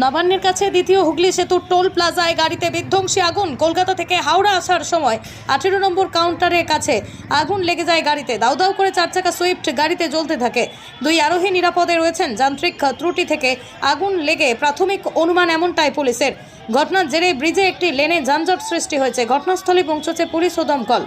নবান্নের কাছে দ্বিতীয় হুগলি সেতুর টোল প্লাজায় গাড়িতে বিধ্বংসী আগুন। কলকাতা থেকে হাওড়া আসার সময় আঠেরো নম্বর কাউন্টারের কাছে আগুন লেগে যায় গাড়িতে। দাউ দাউ করে চার চাকা সুইফট গাড়িতে জ্বলতে থাকে। দুই আরোহী নিরাপদে রয়েছেন। যান্ত্রিক ত্রুটি থেকে আগুন লেগে প্রাথমিক অনুমান এমনটাই পুলিশের। ঘটনার জেরে ব্রিজে একটি লেনে যানজট সৃষ্টি হয়েছে। ঘটনাস্থলে পৌঁছেছে পুলিশ ও দমকল।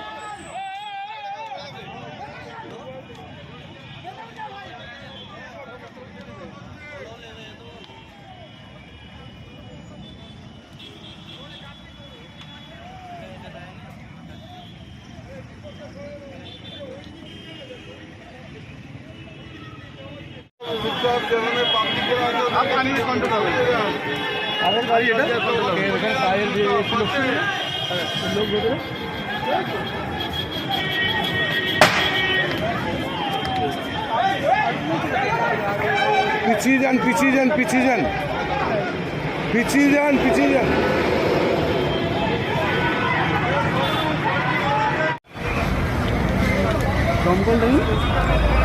পিছিয়ে যান পিছিয়ে যান পিছিয়ে যান। পিছিয়ে যান পিছিয়ে যান। দমকল দেখুন।